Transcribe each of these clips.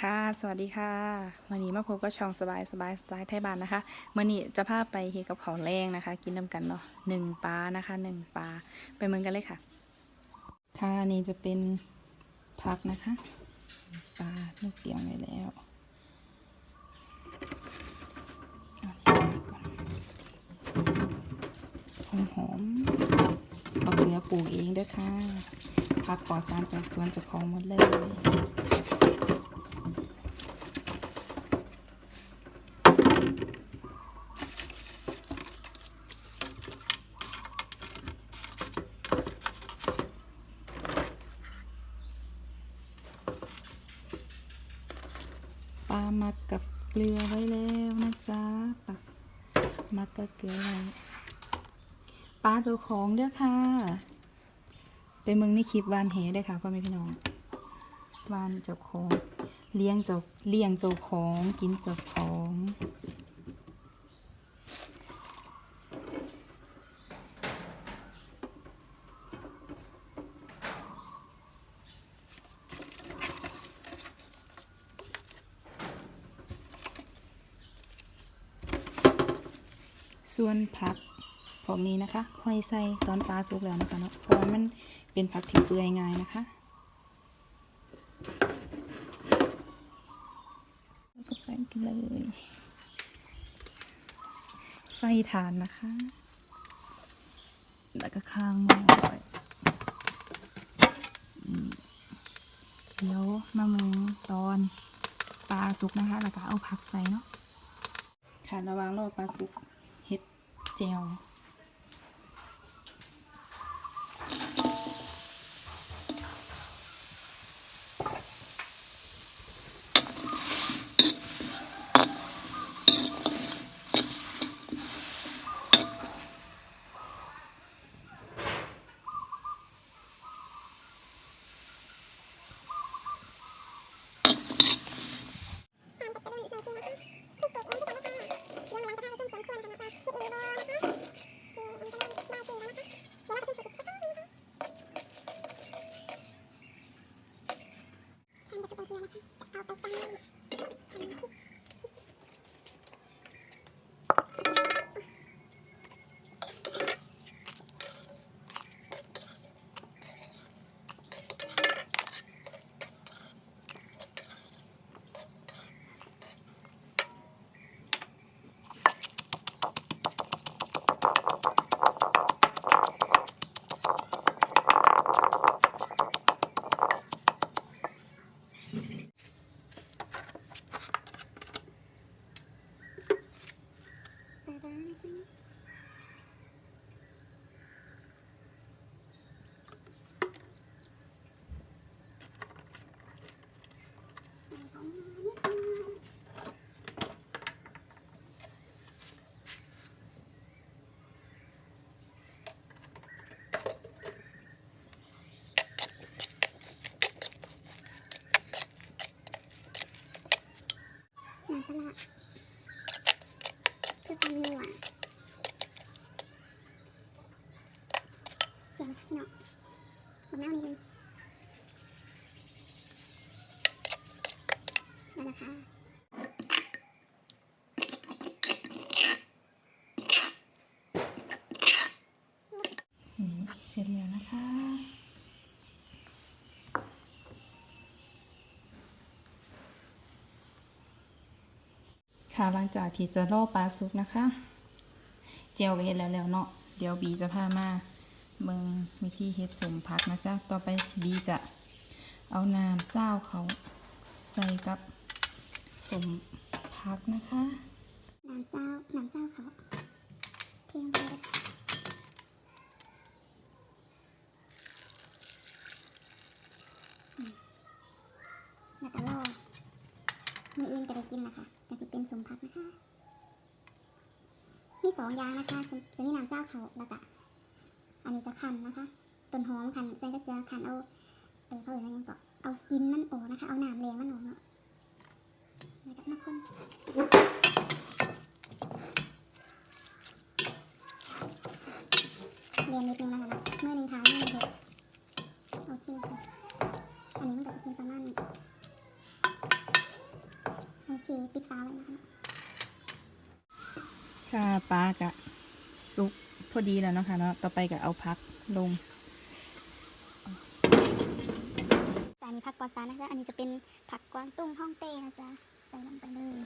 ค่ะ สวัสดีค่ะวันนี้มาพบกับช่องสบายสบายสไตล์ไทยบ้านนะคะวันนี้จะพาไปเฮกับของแรงนะคะ กินน้ำกันเนาะหนึ่งปลานะคะหนึ่งปลาไปเมืองกันเลยค่ะ ค่ะนี่จะเป็นผักนะคะปลาลือกเตียมไว้แล้วหอมหอมเอาเกลือปลูกเองด้วยค่ะผักปลอดสารจากสวนจากของหมดเลย มักกับเกลือไว้แล้วนะจ๊ะปักหมักกับเกลือไว้ปลาเจ้าของเด้อค่ะ ไปมึงในคลิปวานเหเด้อค่ะพ่อแม่พี่น้องวานเจ้าของ เลี้ยงเจ้าเลี้ยงเจ้าของกินเจ้าของ ส่วนผักพวกนี้นะคะค่อยใส่ตอนปลาสุกแล้วนะคะเนาะเพราะว่ามันเป็นผักที่เปื่อยง่ายนะคะแล้วก็แป้งกันเลยไฟฐานนะคะ แล้วก็ข้างหม้อไว้เดี๋ยวมามือตอนปลาสุกนะคะ แล้วก็เอาผักใส่เนาะค่ะระว่างรอปลาสุก แจ วน้ำปลาร้าคือความนัวเสียงพี่น้องบนน้ำนิดนึงนั่นแหละค่ะ นี่ เสร็จแล้วนะคะ ค่ะหลังจากที่จะล่อปลาสุกนะคะ เจียวก็เห็ดแล้วแล้วเนาะ เดี๋ยวบีจะพามาเมืองวิธีเฮ็ดสมพักนะจ๊ะ ต่อไปบีจะเอาน้ำเศร้าเขาใส่กับสมพักนะคะ น้ำเศร้าน้ำเศร้าเขาเทลงไปเลยอืม แล้วก็รอมืออื่นจะได้กินนะคะก็จะเป็นสมพักนะคะ มีสองอย่างนะคะ จะจะมีน้ำเศร้าเขาแล้วก็อันนี้จะคันนะคะต้นหอมคันใส่กระเจียคันเอาเออเขาเอ่ยว่าหยังก็เอากินมันออกนะคะ เอาน้ำแรงมันออกเนาะแล้วก็มาคนเรียนนิดนึงนะคะเมื่อหนึ่งท้ายเมื่อหนึ่เด็กโอเคค่ะอันนี้มันก็จะเป็นประมาณนี้ ปิดฟ้าไว้นะคะค่ะปลากะซุกพอดีแล้วเนาะค่ะเนาะต่อไปก็เอาพักลงจานนี้ผักปอซานะคะ อันนี้จะเป็นผักกวางตุ้งฮ่องเต้นะจ๊ะใส่ลงไปเลย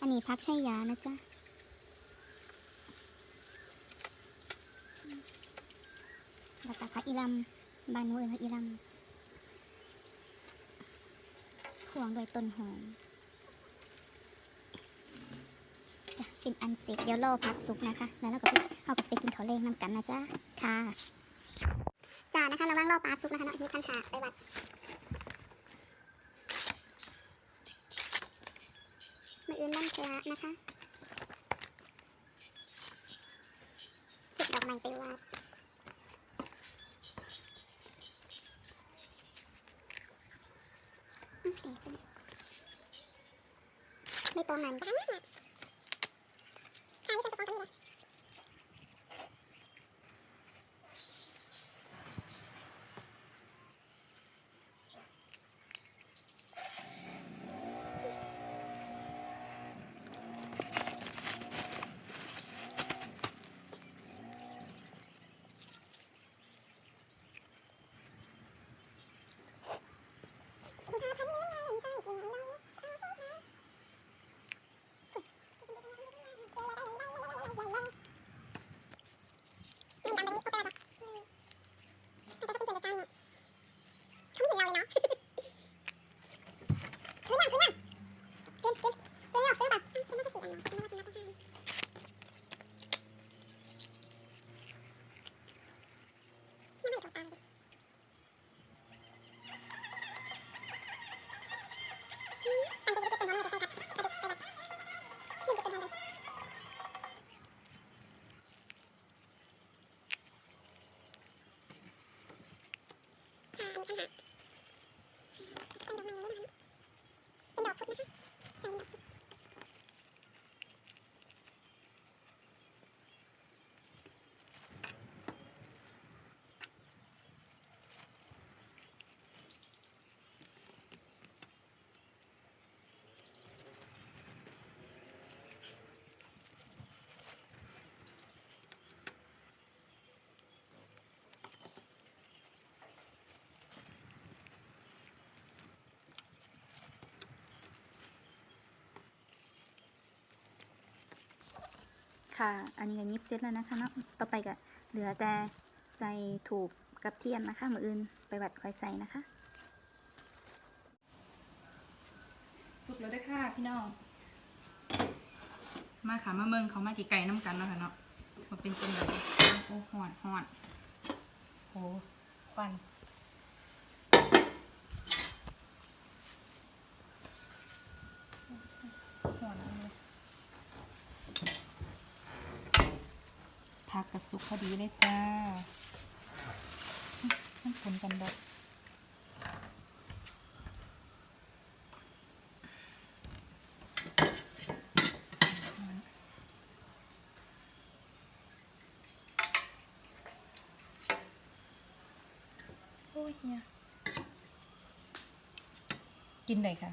อันนี้ผักไช่ยานะจ๊ะแล้วก็ผักอีลำบานหนูเอิญผักอีลำพ วงโดวยต้นหอมจะเป็นอันเสร็จเดี๋ยวรอพักสุกนะคะ แล้วเราก็ไปเอาก็จะไปกินข้าวเล้งน้ำกันนะจ๊ะค่ะจ้านะคะระวังรอปลาสุกนะคะเนาะที่คันขาไปวัดมาอื่นน้ำพระนะคะเก็บดอกไม้ไปวัด ไม่ตรงนั้นกันนะใครจะตรงตรงนี้เลยคุณพาทำยังไงใช่คุณเรา ค่ะ อันนี้ก็ยิบเสร็จแล้วนะคะเนาะ ต่อไปก็เหลือแต่ใส่ถูกกับเทียมนะคะ มืออื่นไปวัดค่อยใส่นะคะ สุกแล้วด้วยค่ะพี่น้อง มาค่ะมาเมืองเขามากี่ไก่น้ำกันเนาะค่ะเนาะมาเป็นจังไดโอ้หอนหอนโอ้ควันหอนอันนี้ พั กระสุกพอดีเลยจ้ามันผลกันดอกโอ้ยเนี่ยกินได้ค่ะ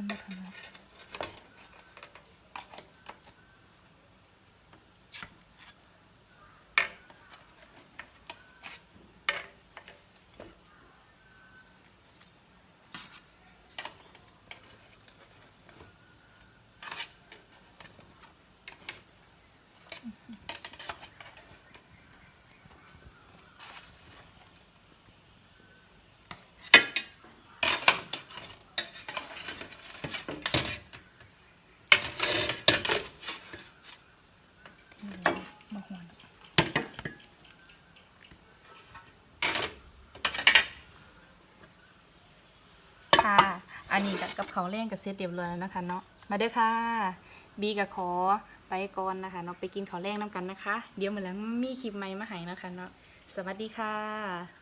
ฉันไม่ทำแล้ว ที่เหลือ อันนี้กับกับเขาเล่งกับเซตเรียบร้อยแล้วนะคะเนาะมาเด้อค่ะบีกับขอไปก่อนนะคะเนาะไปกินเขาเล่งน้ำกันนะคะ เดี๋ยวมาแล้วมีคลิปใหม่มาให้นะคะเนาะสวัสดีค่ะ